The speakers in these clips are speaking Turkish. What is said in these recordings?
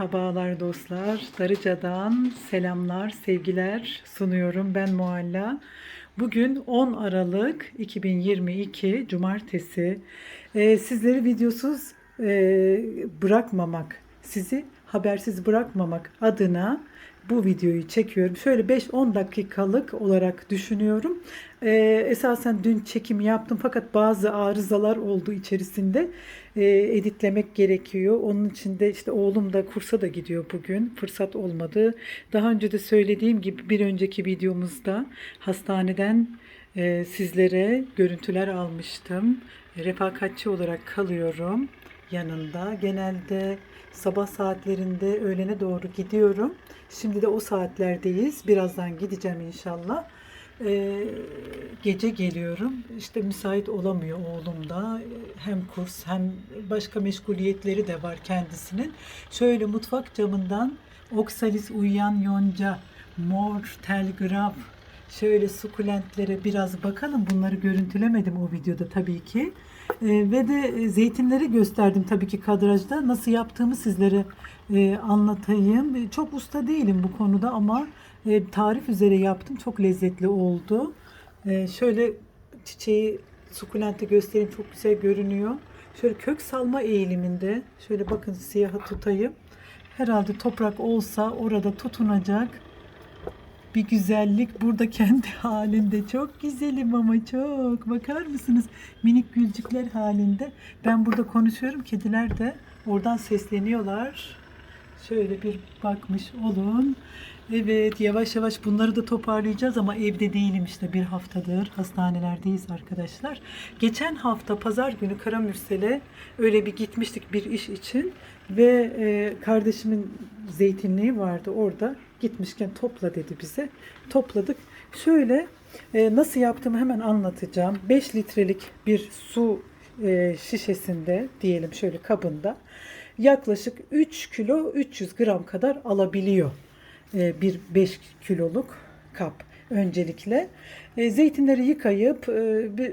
Merhabalar dostlar. Darıca'dan selamlar, sevgiler sunuyorum. Ben Mualla. Bugün 10 Aralık 2022 Cumartesi. Ee, sizleri videosuz e, bırakmamak, sizi habersiz bırakmamak adına bu videoyu çekiyorum. Şöyle 5-10 dakikalık olarak düşünüyorum. Ee, esasen dün çekim yaptım fakat bazı arızalar oldu içerisinde. Ee, editlemek gerekiyor. Onun için de işte oğlum da kursa da gidiyor bugün. Fırsat olmadı. Daha önce de söylediğim gibi bir önceki videomuzda hastaneden e, sizlere görüntüler almıştım. Refakatçi olarak kalıyorum yanında. Genelde sabah saatlerinde öğlene doğru gidiyorum. Şimdi de o saatlerdeyiz. Birazdan gideceğim inşallah. Ee, gece geliyorum. İşte müsait olamıyor oğlum da. Hem kurs hem başka meşguliyetleri de var kendisinin. Şöyle mutfak camından oksalis uyuyan yonca, mor telgraf, şöyle sukulentlere biraz bakalım. Bunları görüntülemedim o videoda tabii ki. Ee, ve de zeytinleri gösterdim tabii ki kadrajda. Nasıl yaptığımı sizlere e, anlatayım. E, Çok usta değilim bu konuda ama e, tarif üzere yaptım. Çok lezzetli oldu. E, şöyle çiçeği sukulenti göstereyim. Çok güzel görünüyor. Şöyle kök salma eğiliminde. Şöyle bakın siyahı tutayım. Herhalde toprak olsa orada tutunacak bir güzellik burada kendi halinde. Çok güzelim ama çok. Bakar mısınız? Minik gülcükler halinde. Ben burada konuşuyorum. Kediler de oradan sesleniyorlar. Şöyle bir bakmış olun. Evet yavaş yavaş bunları da toparlayacağız ama evde değilim işte bir haftadır hastanelerdeyiz arkadaşlar. Geçen hafta pazar günü Karamürsel'e öyle bir gitmiştik bir iş için ve e, kardeşimin zeytinliği vardı orada gitmişken topla dedi bize. Topladık. Şöyle e, nasıl yaptığımı hemen anlatacağım. 5 litrelik bir su e, şişesinde diyelim şöyle kabında yaklaşık 3 kilo 300 gram kadar alabiliyor e, bir 5 kiloluk kap öncelikle. E, zeytinleri yıkayıp e, bir-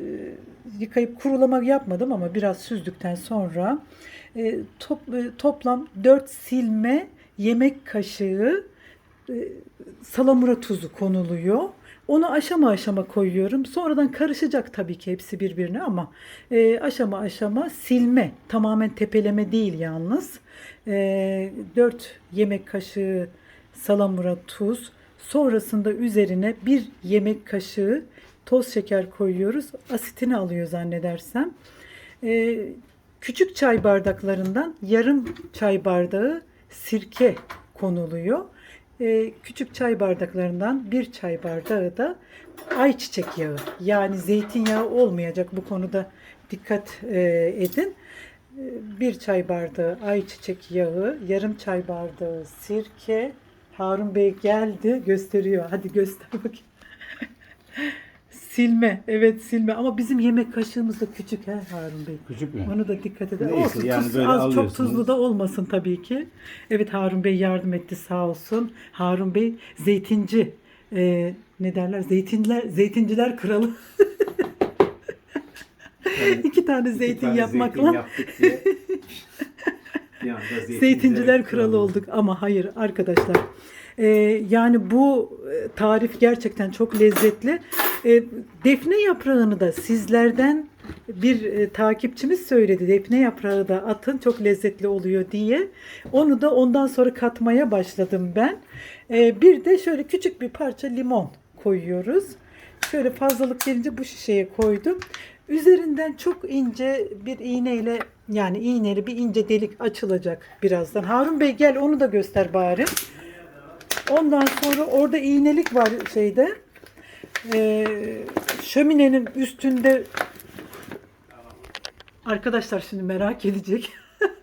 yıkayıp kurulama yapmadım ama biraz süzdükten sonra e, top- e, toplam 4 silme yemek kaşığı salamura tuzu konuluyor. Onu aşama aşama koyuyorum. Sonradan karışacak tabii ki hepsi birbirine ama e, aşama aşama silme. Tamamen tepeleme değil yalnız. E, 4 yemek kaşığı salamura tuz. Sonrasında üzerine bir yemek kaşığı toz şeker koyuyoruz. Asitini alıyor zannedersem. E, küçük çay bardaklarından yarım çay bardağı sirke konuluyor. Ee, küçük çay bardaklarından bir çay bardağı da ayçiçek yağı yani zeytinyağı olmayacak bu konuda dikkat e, edin. Ee, Bir çay bardağı ayçiçek yağı, yarım çay bardağı sirke. Harun Bey geldi gösteriyor. Hadi göster bakayım. silme. Evet silme ama bizim yemek kaşığımız da küçük he Harun Bey. Küçük mü? Onu da dikkat edin. Neyse, Olsun yani tuz, böyle az çok alıyorsunuz. tuzlu da olmasın tabii ki. Evet Harun Bey yardım etti sağ olsun. Harun Bey zeytinci. Ee, ne derler? Zeytinler, zeytinciler kralı. İki tane İki zeytin tane yapmakla zeytin yaptık diye. bir anda zeytinciler, zeytinciler kralı olduk ama hayır arkadaşlar. Ee, yani bu e, tarif gerçekten çok lezzetli. Ee, defne yaprağını da sizlerden bir e, takipçimiz söyledi. Defne yaprağı da atın çok lezzetli oluyor diye. Onu da ondan sonra katmaya başladım ben. Ee, bir de şöyle küçük bir parça limon koyuyoruz. Şöyle fazlalık gelince bu şişeye koydum. Üzerinden çok ince bir iğneyle yani iğneli bir ince delik açılacak birazdan. Harun Bey gel onu da göster bari. Ondan sonra orada iğnelik var şeyde. Ee, şöminenin üstünde Arkadaşlar şimdi merak edecek.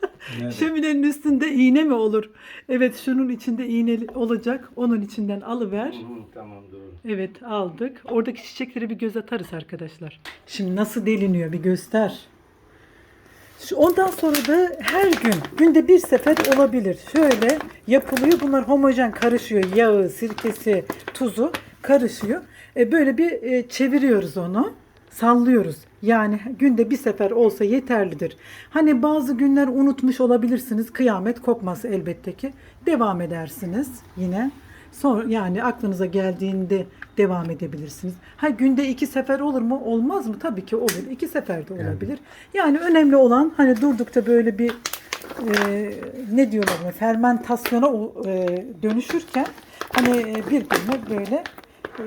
Şöminenin üstünde iğne mi olur? Evet şunun içinde iğne olacak. Onun içinden alıver. Hı, tamam doğru. Evet aldık. Oradaki çiçekleri bir göz atarız arkadaşlar. Şimdi nasıl deliniyor bir göster. Ondan sonra da her gün, günde bir sefer olabilir. Şöyle yapılıyor. Bunlar homojen karışıyor. Yağı, sirkesi, tuzu karışıyor. E böyle bir e, çeviriyoruz onu. Sallıyoruz. Yani günde bir sefer olsa yeterlidir. Hani bazı günler unutmuş olabilirsiniz. Kıyamet kopmaz elbette ki. Devam edersiniz yine. Sonra yani aklınıza geldiğinde devam edebilirsiniz. Ha günde iki sefer olur mu? Olmaz mı? Tabii ki olur. İki sefer de olabilir. Yani önemli olan hani durdukça böyle bir e, ne diyorlar ona, fermentasyona e, dönüşürken hani e, birbirine böyle e,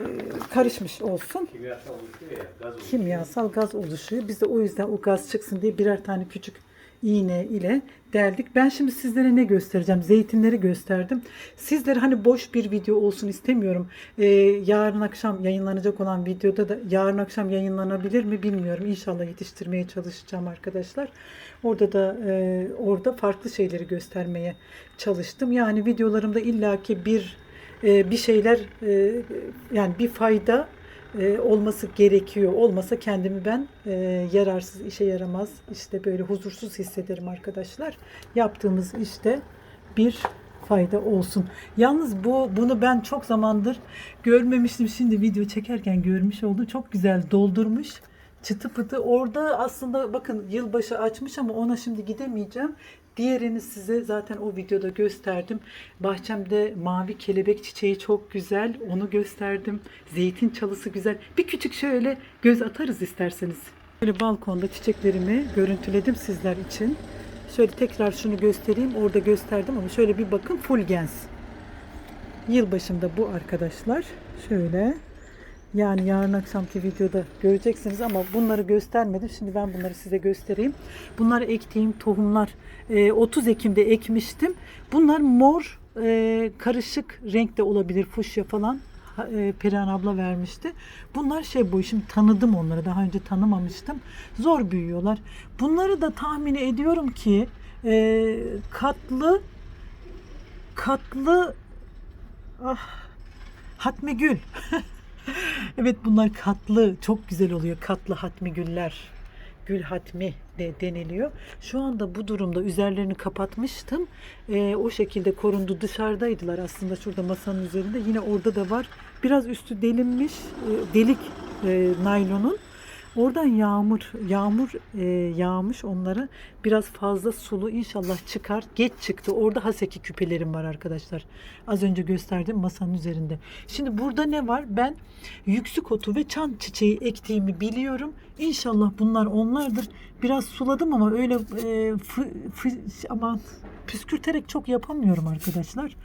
karışmış olsun. Kimyasal ya. Gaz oluşuyor. Kimyasal gaz oluşuyor. Biz de o yüzden o gaz çıksın diye birer tane küçük iğne ile deldik. Ben şimdi sizlere ne göstereceğim? Zeytinleri gösterdim. Sizlere hani boş bir video olsun istemiyorum. Ee, yarın akşam yayınlanacak olan videoda da yarın akşam yayınlanabilir mi bilmiyorum. İnşallah yetiştirmeye çalışacağım arkadaşlar. Orada da e, orada farklı şeyleri göstermeye çalıştım. Yani videolarımda illaki bir e, bir şeyler e, yani bir fayda e, olması gerekiyor. Olmasa kendimi ben e, yararsız, işe yaramaz, işte böyle huzursuz hissederim arkadaşlar. Yaptığımız işte bir fayda olsun. Yalnız bu bunu ben çok zamandır görmemiştim. Şimdi video çekerken görmüş oldu. Çok güzel doldurmuş. Çıtı pıtı. Orada aslında bakın yılbaşı açmış ama ona şimdi gidemeyeceğim. Diğerini size zaten o videoda gösterdim. Bahçemde mavi kelebek çiçeği çok güzel. Onu gösterdim. Zeytin çalısı güzel. Bir küçük şöyle göz atarız isterseniz. Böyle balkonda çiçeklerimi görüntüledim sizler için. Şöyle tekrar şunu göstereyim. Orada gösterdim ama şöyle bir bakın fulgens. Yılbaşında bu arkadaşlar. Şöyle. Yani yarın akşamki videoda göreceksiniz ama bunları göstermedim. Şimdi ben bunları size göstereyim. Bunlar ektiğim tohumlar. Ee, 30 Ekim'de ekmiştim. Bunlar mor e, karışık renkte olabilir. Fuşya falan. E, Perihan abla vermişti. Bunlar şey bu şimdi tanıdım onları. Daha önce tanımamıştım. Zor büyüyorlar. Bunları da tahmin ediyorum ki e, katlı katlı ah hatmi gül Evet bunlar katlı çok güzel oluyor. Katlı hatmi güller. Gül hatmi de deniliyor. Şu anda bu durumda üzerlerini kapatmıştım. Ee, o şekilde korundu. Dışarıdaydılar aslında şurada masanın üzerinde. Yine orada da var. Biraz üstü delinmiş. e, delik e, naylonun. Oradan yağmur yağmur e, yağmış onları biraz fazla sulu inşallah çıkar. Geç çıktı. Orada haseki küpelerim var arkadaşlar. Az önce gösterdim masanın üzerinde. Şimdi burada ne var? Ben yüksük otu ve çan çiçeği ektiğimi biliyorum. İnşallah bunlar onlardır. Biraz suladım ama öyle e, fı, fı- aman püskürterek çok yapamıyorum arkadaşlar.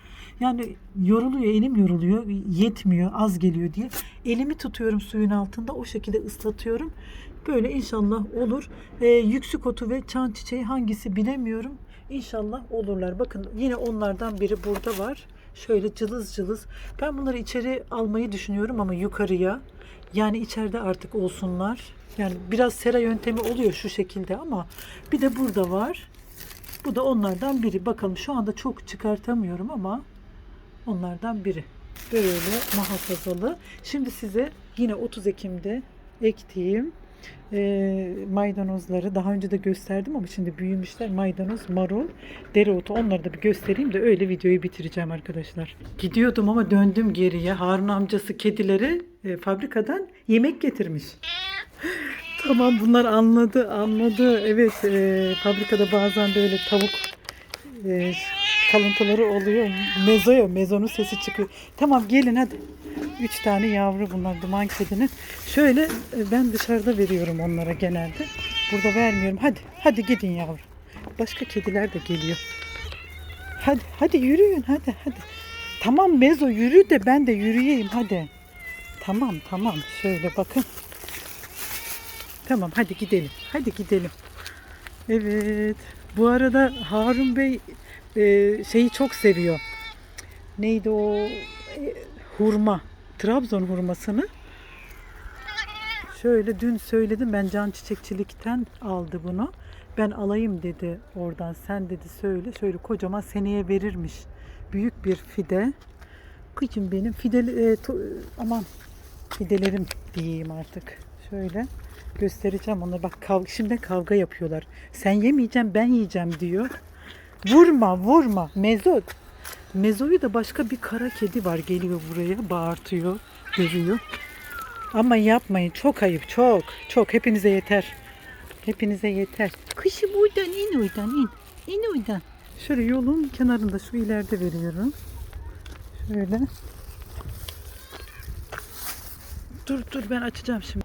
Yani yoruluyor, elim yoruluyor, yetmiyor, az geliyor diye. Elimi tutuyorum suyun altında, o şekilde ıslatıyorum. Böyle inşallah olur. Ee, yüksük otu ve çan çiçeği hangisi bilemiyorum. İnşallah olurlar. Bakın yine onlardan biri burada var. Şöyle cılız cılız. Ben bunları içeri almayı düşünüyorum ama yukarıya. Yani içeride artık olsunlar. Yani biraz sera yöntemi oluyor şu şekilde ama bir de burada var. Bu da onlardan biri. Bakalım şu anda çok çıkartamıyorum ama onlardan biri. Böyle muhafazalı. Şimdi size yine 30 Ekim'de ektiğim e, maydanozları daha önce de gösterdim ama şimdi büyümüşler. Maydanoz, marul, dereotu onları da bir göstereyim de öyle videoyu bitireceğim arkadaşlar. Gidiyordum ama döndüm geriye. Harun amcası kedileri e, fabrikadan yemek getirmiş. Tamam bunlar anladı anladı. Evet e, fabrikada bazen böyle tavuk e, kalıntıları oluyor. Mezo ya mezonun sesi çıkıyor. Tamam gelin hadi. Üç tane yavru bunlar duman kedinin. Şöyle e, ben dışarıda veriyorum onlara genelde. Burada vermiyorum. Hadi hadi gidin yavru. Başka kediler de geliyor. Hadi hadi yürüyün hadi hadi. Tamam Mezo yürü de ben de yürüyeyim hadi. Tamam tamam şöyle bakın. Tamam hadi gidelim. Hadi gidelim. Evet. Bu arada Harun Bey e, şeyi çok seviyor. Neydi o? E, hurma. Trabzon hurmasını. Şöyle dün söyledim ben can çiçekçilikten aldı bunu. Ben alayım dedi oradan. Sen dedi söyle. Şöyle kocaman seneye verirmiş. Büyük bir fide. Kıçım benim fide e, to- aman fidelerim diyeyim artık. Şöyle göstereceğim onlara. Bak kav şimdi kavga yapıyorlar. Sen yemeyeceğim ben yiyeceğim diyor. Vurma vurma. Mezot. Mezo'yu da başka bir kara kedi var geliyor buraya bağırtıyor, dövüyor. Ama yapmayın. Çok ayıp. Çok. Çok. Hepinize yeter. Hepinize yeter. Kışım oradan in oradan in. İn oradan. Şöyle yolun kenarında şu ileride veriyorum. Şöyle. Dur dur ben açacağım şimdi.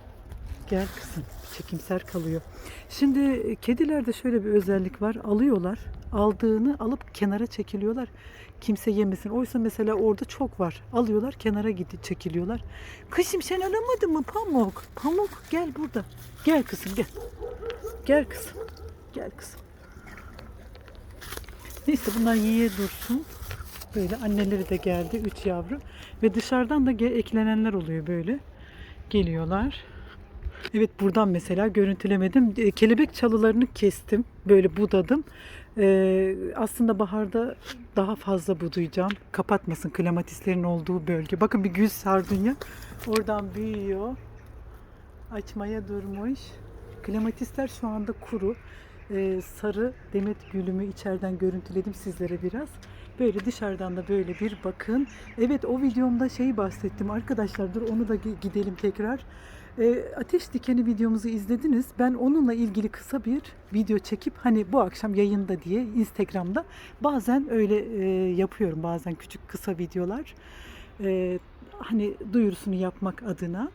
Gel kızım. Çekimser kalıyor. Şimdi e, kedilerde şöyle bir özellik var. Alıyorlar. Aldığını alıp kenara çekiliyorlar. Kimse yemesin. Oysa mesela orada çok var. Alıyorlar kenara gidip çekiliyorlar. Kızım sen alamadın mı Pamuk? Pamuk gel burada. Gel kızım gel. Gel kızım. Gel kızım. Neyse bunlar yiye dursun. Böyle anneleri de geldi. Üç yavru. Ve dışarıdan da eklenenler oluyor böyle. Geliyorlar. Evet buradan mesela görüntülemedim. E, Kelebek çalılarını kestim. Böyle budadım. E, aslında baharda daha fazla budayacağım. Kapatmasın klematislerin olduğu bölge. Bakın bir gül sardunya. Oradan büyüyor. Açmaya durmuş. Klematisler şu anda kuru. E, sarı demet gülümü içeriden görüntüledim sizlere biraz. Böyle dışarıdan da böyle bir bakın. Evet o videomda şeyi bahsettim. Arkadaşlar dur onu da gi- gidelim tekrar. E, ateş dikeni videomuzu izlediniz. Ben onunla ilgili kısa bir video çekip hani bu akşam yayında diye Instagram'da bazen öyle e, yapıyorum. Bazen küçük kısa videolar. E, hani duyurusunu yapmak adına.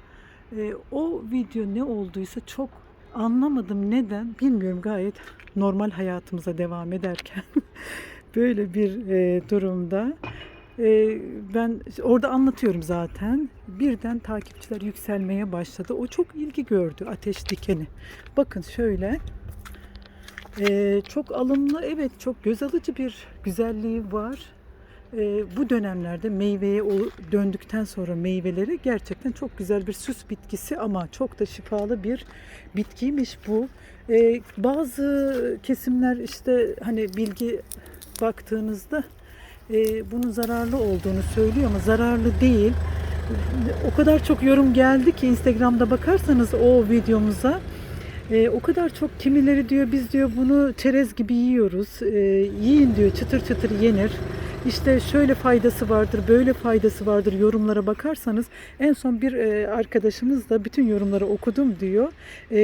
E, o video ne olduysa çok anlamadım neden bilmiyorum gayet normal hayatımıza devam ederken böyle bir e, durumda e, ben orada anlatıyorum zaten. Birden takipçiler yükselmeye başladı. O çok ilgi gördü ateş dikeni. Bakın şöyle e, çok alımlı evet çok göz alıcı bir güzelliği var. E, bu dönemlerde meyveye döndükten sonra meyveleri gerçekten çok güzel bir süs bitkisi ama çok da şifalı bir bitkiymiş bu. E, bazı kesimler işte hani bilgi baktığınızda e, bunun zararlı olduğunu söylüyor ama zararlı değil. O kadar çok yorum geldi ki Instagram'da bakarsanız o videomuza e, o kadar çok kimileri diyor biz diyor bunu çerez gibi yiyoruz. E, yiyin diyor çıtır çıtır yenir. İşte şöyle faydası vardır, böyle faydası vardır yorumlara bakarsanız en son bir e, arkadaşımız da bütün yorumları okudum diyor. E,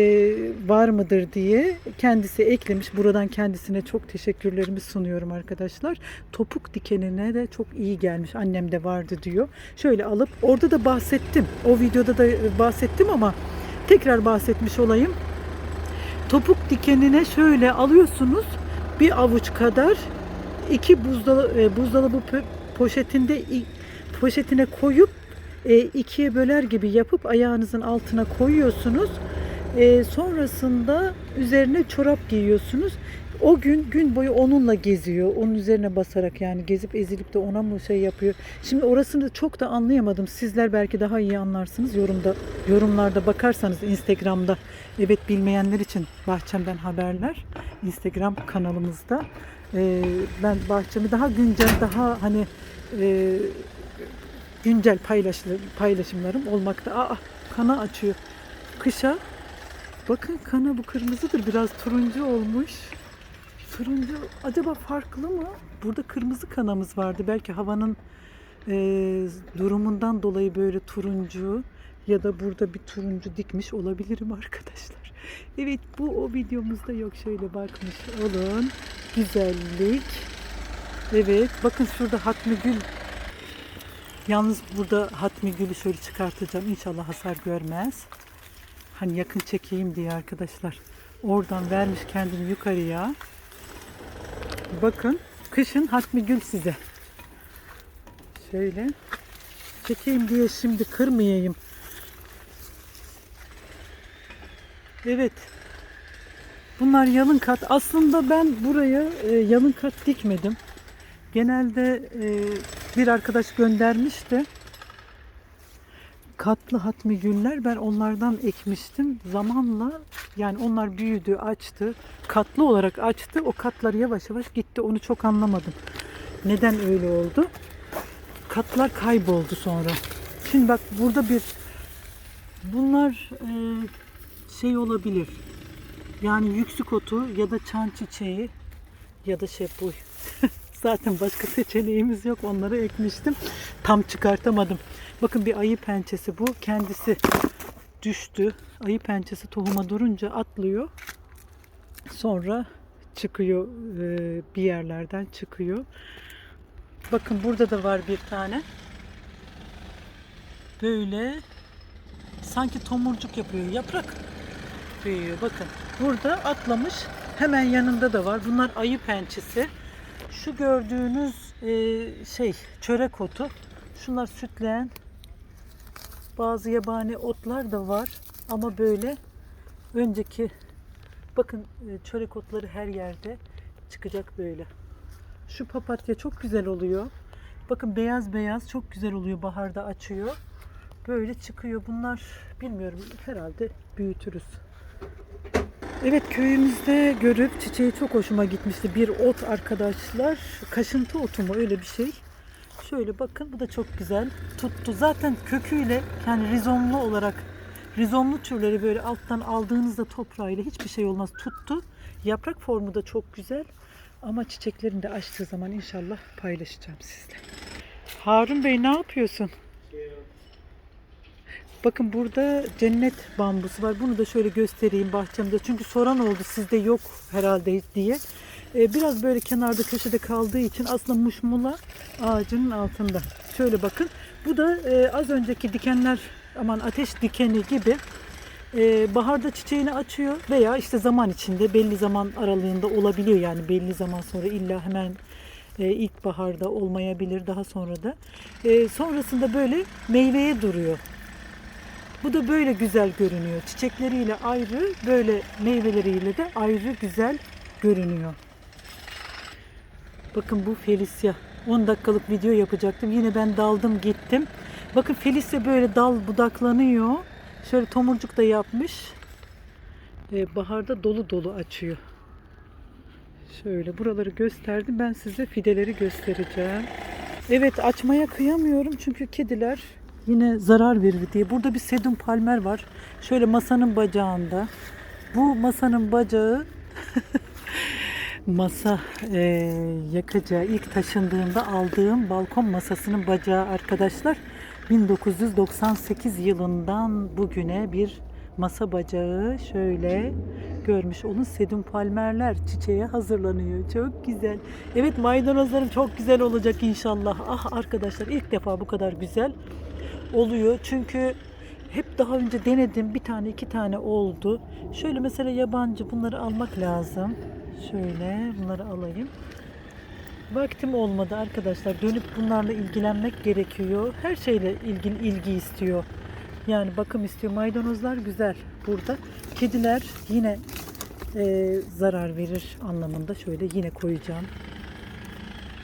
var mıdır diye kendisi eklemiş. Buradan kendisine çok teşekkürlerimi sunuyorum arkadaşlar. Topuk dikenine de çok iyi gelmiş. Annem de vardı diyor. Şöyle alıp orada da bahsettim. O videoda da e, bahsettim ama tekrar bahsetmiş olayım. Topuk dikenine şöyle alıyorsunuz bir avuç kadar iki buzdolabı, e, buzdolabı poşetinde poşetine koyup e, ikiye böler gibi yapıp ayağınızın altına koyuyorsunuz. E, sonrasında üzerine çorap giyiyorsunuz. O gün gün boyu onunla geziyor. Onun üzerine basarak yani gezip ezilip de ona mı şey yapıyor. Şimdi orasını çok da anlayamadım. Sizler belki daha iyi anlarsınız. Yorumda yorumlarda bakarsanız Instagram'da evet bilmeyenler için bahçemden haberler Instagram kanalımızda. Ee, ben bahçemi daha güncel, daha hani e, güncel paylaşımlarım olmakta. Aa, kana açıyor. Kışa bakın kana bu kırmızıdır. Biraz turuncu olmuş. Turuncu acaba farklı mı? Burada kırmızı kanamız vardı. Belki havanın e, durumundan dolayı böyle turuncu ya da burada bir turuncu dikmiş olabilirim arkadaşlar. Evet bu o videomuzda yok şöyle bakmış olun. Güzellik. Evet bakın şurada Hatmi Gül. Yalnız burada Hatmi Gül'ü şöyle çıkartacağım. İnşallah hasar görmez. Hani yakın çekeyim diye arkadaşlar. Oradan vermiş kendini yukarıya. Bakın kışın Hatmi Gül size. Şöyle çekeyim diye şimdi kırmayayım. Evet. Bunlar yalın kat. Aslında ben buraya e, yalın kat dikmedim. Genelde e, bir arkadaş göndermişti. Katlı hatmi güller ben onlardan ekmiştim. Zamanla yani onlar büyüdü, açtı. Katlı olarak açtı. O katlar yavaş yavaş gitti. Onu çok anlamadım. Neden öyle oldu? Katlar kayboldu sonra. Şimdi bak burada bir bunlar e, şey olabilir. Yani yüksük otu ya da çan çiçeği ya da şepuy. Zaten başka seçeneğimiz yok. Onları ekmiştim. Tam çıkartamadım. Bakın bir ayı pençesi bu. Kendisi düştü. Ayı pençesi tohuma durunca atlıyor. Sonra çıkıyor e, bir yerlerden çıkıyor. Bakın burada da var bir tane. Böyle sanki tomurcuk yapıyor. Yaprak büyüyor. Bakın burada atlamış. Hemen yanında da var. Bunlar ayı pençesi. Şu gördüğünüz e, şey çörek otu. Şunlar sütleyen bazı yabani otlar da var. Ama böyle önceki bakın e, çörek otları her yerde çıkacak böyle. Şu papatya çok güzel oluyor. Bakın beyaz beyaz çok güzel oluyor baharda açıyor. Böyle çıkıyor. Bunlar bilmiyorum herhalde büyütürüz. Evet köyümüzde görüp çiçeği çok hoşuma gitmişti. Bir ot arkadaşlar. Kaşıntı otu mu öyle bir şey. Şöyle bakın bu da çok güzel tuttu. Zaten köküyle yani rizomlu olarak rizomlu türleri böyle alttan aldığınızda toprağıyla hiçbir şey olmaz tuttu. Yaprak formu da çok güzel. Ama çiçeklerini de açtığı zaman inşallah paylaşacağım sizle. Harun Bey ne yapıyorsun? Bakın burada cennet bambusu var. Bunu da şöyle göstereyim bahçemde. Çünkü soran oldu sizde yok herhalde diye. Ee, biraz böyle kenarda köşede kaldığı için aslında muşmula ağacının altında. Şöyle bakın. Bu da e, az önceki dikenler aman ateş dikeni gibi e, baharda çiçeğini açıyor veya işte zaman içinde belli zaman aralığında olabiliyor yani belli zaman sonra illa hemen e, ilkbaharda olmayabilir daha sonra da. E, sonrasında böyle meyveye duruyor. Bu da böyle güzel görünüyor. Çiçekleriyle ayrı, böyle meyveleriyle de ayrı güzel görünüyor. Bakın bu Felicia. 10 dakikalık video yapacaktım. Yine ben daldım gittim. Bakın Felicia böyle dal budaklanıyor. Şöyle tomurcuk da yapmış. Ee, baharda dolu dolu açıyor. Şöyle buraları gösterdim. Ben size fideleri göstereceğim. Evet açmaya kıyamıyorum çünkü kediler yine zarar verir diye. Burada bir sedum palmer var. Şöyle masanın bacağında. Bu masanın bacağı masa e, yakacağı ilk taşındığımda aldığım balkon masasının bacağı arkadaşlar 1998 yılından bugüne bir masa bacağı şöyle görmüş olun sedum palmerler çiçeğe hazırlanıyor çok güzel evet maydanozlarım çok güzel olacak inşallah ah arkadaşlar ilk defa bu kadar güzel oluyor çünkü hep daha önce denedim bir tane iki tane oldu şöyle mesela yabancı bunları almak lazım Şöyle bunları alayım. Vaktim olmadı arkadaşlar. Dönüp bunlarla ilgilenmek gerekiyor. Her şeyle ilgili ilgi istiyor. Yani bakım istiyor. Maydanozlar güzel burada. Kediler yine e, zarar verir anlamında. Şöyle yine koyacağım.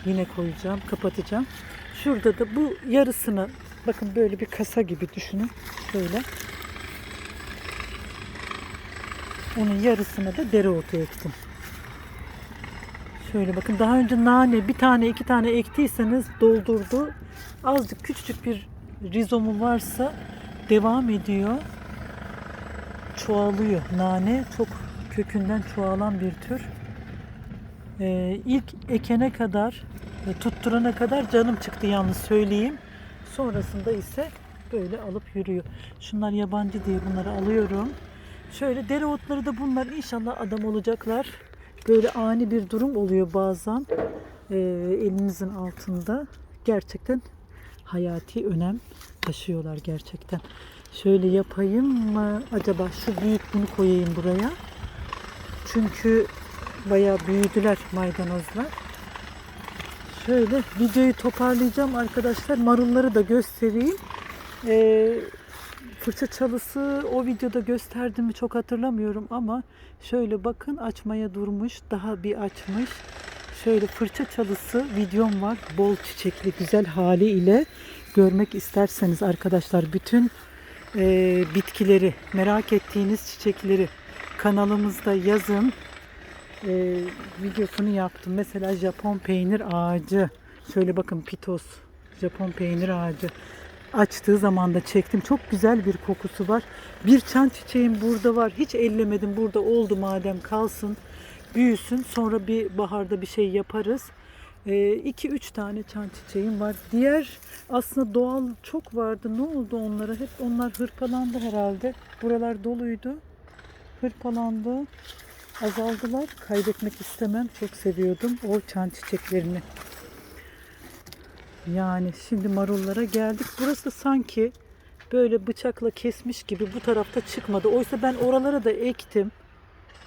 Yine koyacağım. Kapatacağım. Şurada da bu yarısını bakın böyle bir kasa gibi düşünün. Şöyle. Onun yarısını da dereotu ektim. Şöyle bakın daha önce nane bir tane iki tane ektiyseniz doldurdu. Azıcık küçücük bir rizomu varsa devam ediyor. Çoğalıyor. Nane çok kökünden çoğalan bir tür. Ee, ilk ekene kadar e, tutturana kadar canım çıktı yalnız söyleyeyim. Sonrasında ise böyle alıp yürüyor. Şunlar yabancı diye bunları alıyorum. Şöyle dereotları da bunlar inşallah adam olacaklar. Böyle ani bir durum oluyor bazen e, elinizin altında. Gerçekten hayati önem taşıyorlar gerçekten. Şöyle yapayım mı acaba şu büyük bunu koyayım buraya. Çünkü bayağı büyüdüler maydanozlar. Şöyle videoyu toparlayacağım arkadaşlar. Marulları da göstereyim. Ee, fırça çalısı o videoda gösterdim mi çok hatırlamıyorum ama şöyle bakın açmaya durmuş. Daha bir açmış. Şöyle fırça çalısı videom var. Bol çiçekli güzel haliyle görmek isterseniz arkadaşlar bütün e, bitkileri merak ettiğiniz çiçekleri kanalımızda yazın e, videosunu yaptım. Mesela Japon peynir ağacı. Şöyle bakın pitos. Japon peynir ağacı. Açtığı zaman da çektim. Çok güzel bir kokusu var. Bir çan çiçeğim burada var. Hiç ellemedim. Burada oldu madem kalsın. Büyüsün. Sonra bir baharda bir şey yaparız. 2-3 tane çan çiçeğim var. Diğer aslında doğal çok vardı. Ne oldu onlara? Hep onlar hırpalandı herhalde. Buralar doluydu. Hırpalandı. Azaldılar. Kaybetmek istemem. Çok seviyordum o çan çiçeklerini. Yani şimdi marullara geldik. Burası sanki böyle bıçakla kesmiş gibi bu tarafta çıkmadı. Oysa ben oralara da ektim.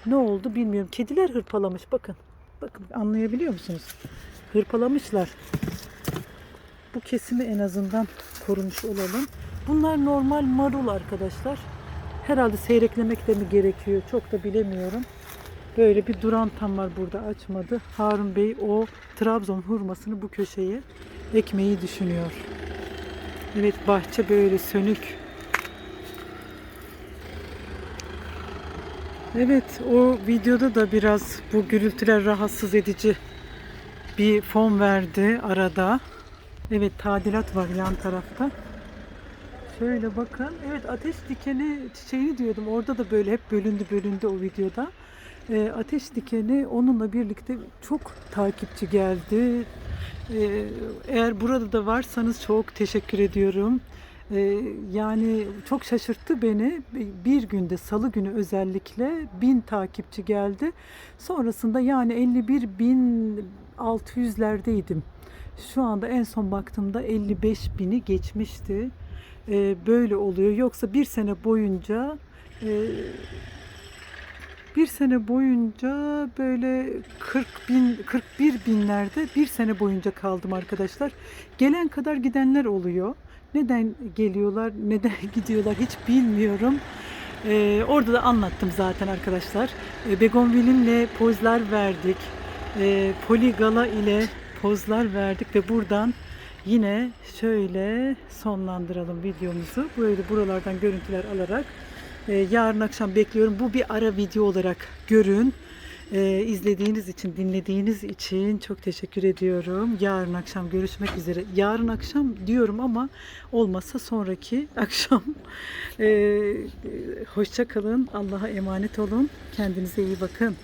Ne oldu bilmiyorum. Kediler hırpalamış bakın. Bakın anlayabiliyor musunuz? Hırpalamışlar. Bu kesimi en azından korumuş olalım. Bunlar normal marul arkadaşlar. Herhalde seyreklemek de mi gerekiyor? Çok da bilemiyorum. Böyle bir duran tam var burada açmadı. Harun Bey o Trabzon hurmasını bu köşeye ekmeği düşünüyor. Evet bahçe böyle sönük. Evet o videoda da biraz bu gürültüler rahatsız edici bir fon verdi arada. Evet tadilat var yan tarafta. Şöyle bakın. Evet ateş dikeni çiçeğini diyordum. Orada da böyle hep bölündü bölündü o videoda. Ee, ateş dikeni onunla birlikte çok takipçi geldi. Ee, eğer burada da varsanız çok teşekkür ediyorum. Ee, yani çok şaşırttı beni. Bir günde salı günü özellikle bin takipçi geldi. Sonrasında yani 51 bin 600'lerdeydim. Şu anda en son baktığımda 55 bini geçmişti. Ee, böyle oluyor. Yoksa bir sene boyunca e, bir sene boyunca böyle 40 bin 41 binlerde bir sene boyunca kaldım arkadaşlar. Gelen kadar gidenler oluyor. Neden geliyorlar, neden gidiyorlar hiç bilmiyorum. Ee, orada da anlattım zaten arkadaşlar. Ee, Begonvil'imle pozlar verdik. Ee, Poligala ile pozlar verdik ve buradan yine şöyle sonlandıralım videomuzu. Böyle buralardan görüntüler alarak yarın akşam bekliyorum. Bu bir ara video olarak görün. Ee, izlediğiniz için, dinlediğiniz için çok teşekkür ediyorum. Yarın akşam görüşmek üzere. Yarın akşam diyorum ama olmazsa sonraki akşam. Ee, hoşça kalın. Allah'a emanet olun. Kendinize iyi bakın.